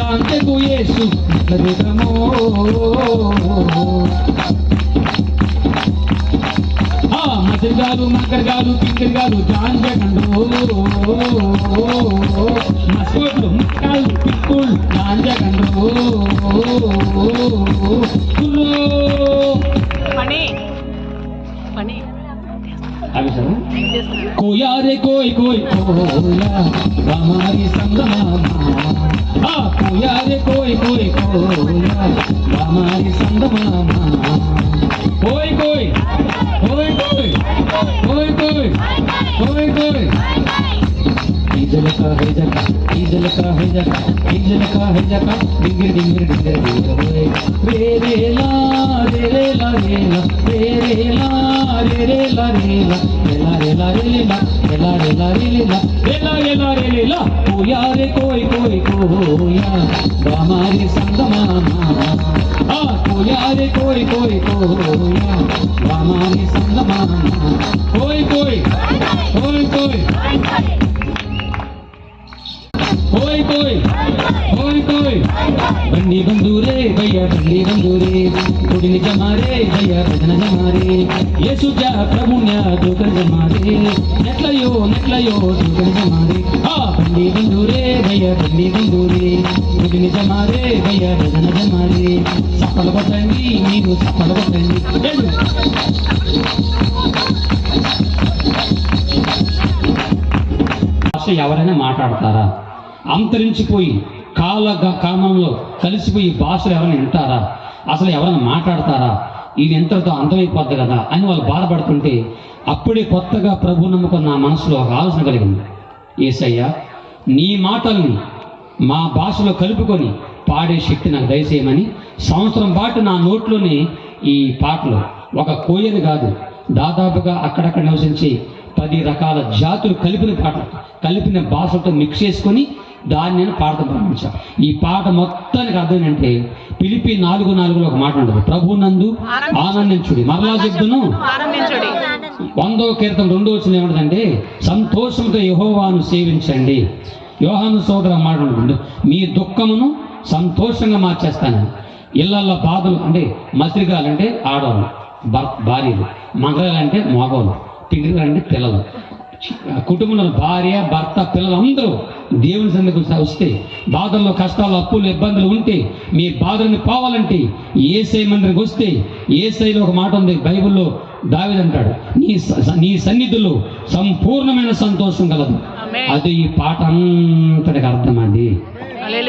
శాంతకు యేసు లభితమో mother గారు మకర్ గారు పింకర్ గారు జాన్ జగండు మసూర్లు ముక్కలు పిక్కులు జాన్ జగండు పని పని కోయారే కోయ్ కోయ్ కోయా రామారి సంగమా రామారి సంగమామా కోయ్ కోయ్ కోయ్ కోయ్ కోయ్ కోయ్ डीजल का है जका डीजल का है जका डीजल का है जका डिंगर डिंगर डिंगर डिंगर रे रे ला रे रे ला रे ला रे रे ला, रे रे ला रे ला रे ला रे ला, रे ले रे ला। रे ला रे ले रे ला रे ला रे ले ला कोया रे कोई कोई कोया हमारी संगमा आ कोया रे कोई कोई कोया हमारी संगमा ಹೋಯ್ ಕೋಯ್ ಹೋಯ್ ಕೋಯ್ ಬನ್ನಿ ಬಂದೂರೇ ಭಯ್ಯ ಬನ್ನಿ ಬಂದೂರೇ ಕುಡಿಲಿ ಜಮಾರೇ ಭಯ್ಯ ಭಜನ ಜಮಾರೇ ಯೇಸು ಜಾ ಪ್ರಭುಣ್ಯ ಜೋಕರ್ ಜಮಾರೇ ನೆಟ್ಲಯೋ ನೆಟ್ಲಯೋ ಜೋಕರ್ ಜಮಾರೇ ಹಾ ಬನ್ನಿ ಬಂದೂರೇ ಭಯ್ಯ ಬನ್ನಿ ಬಂದೂರೇ ಕುಡಿಲಿ ಜಮಾರೇ ಭಯ್ಯ ಭಜನ ಜಮಾರೇ ಸಫಲ ಬಟಂಗಿ ನೀನು ಸಫಲ ಬಟಂಗಿ ఎవరైనా మాట్లాడతారా అంతరించిపోయి కాల కామంలో కలిసిపోయి భాషలు ఎవరైనా వింటారా? అసలు ఎవరైనా మాట్లాడతారా? ఇది ఎంతతో అంతమైపోద్ది కదా అని వాళ్ళు బాధపడుతుంటే అప్పుడే కొత్తగా ప్రభు నమ్ముకున్న నా మనసులో ఒక ఆలోచన కలిగింది. ఏసయ్యా నీ మాటల్ని మా భాషలో కలుపుకొని పాడే శక్తి నాకు దయచేయమని సంవత్సరం పాటు నా నోట్లోనే ఈ పాటలు. ఒక కోయని కాదు దాదాపుగా అక్కడక్కడ నివసించి పది రకాల జాతులు కలిపిన పాటలు. కలిపిన భాషలతో మిక్స్ చేసుకొని దాన్ని నేను పాడటం ప్రారంభించాను ఈ పాట మొత్తానికి అర్థం ఏంటంటే పిలిపి నాలుగు నాలుగులో ఒక మాట ఉంటుంది. ప్రభు నందు ఆనందించుడి. మరలా చెప్తును. వందో కీర్తన రెండో వచ్చిన ఏమంటుందంటే సంతోషంతో యహోవాను సేవించండి. యోహాను సోదర మాట ఉంటుంది మీ దుఃఖమును సంతోషంగా మార్చేస్తాను. ఇళ్ళల్లో బాధలు అంటే మసిరిగాలు అంటే ఆడవాళ్ళు భర్ భార్యలు మగరాలు అంటే మగవాళ్ళు అంటే పిల్లలు కుటుంబంలో భార్య భర్త పిల్లలు అందరూ దేవుని సన్నిధికి వస్తే బాధల్లో కష్టాలు అప్పులు ఇబ్బందులు ఉంటే మీ బాధలను పోవాలంటే ఏసై మందిరికి వస్తే ఏసైలో ఒక మాట ఉంది బైబిల్లో దావిదంటాడు నీ నీ సన్నిధిలో సంపూర్ణమైన సంతోషం కలదు. అది ఈ పాట అంతటికి అర్థం అది హల్లెలూయా.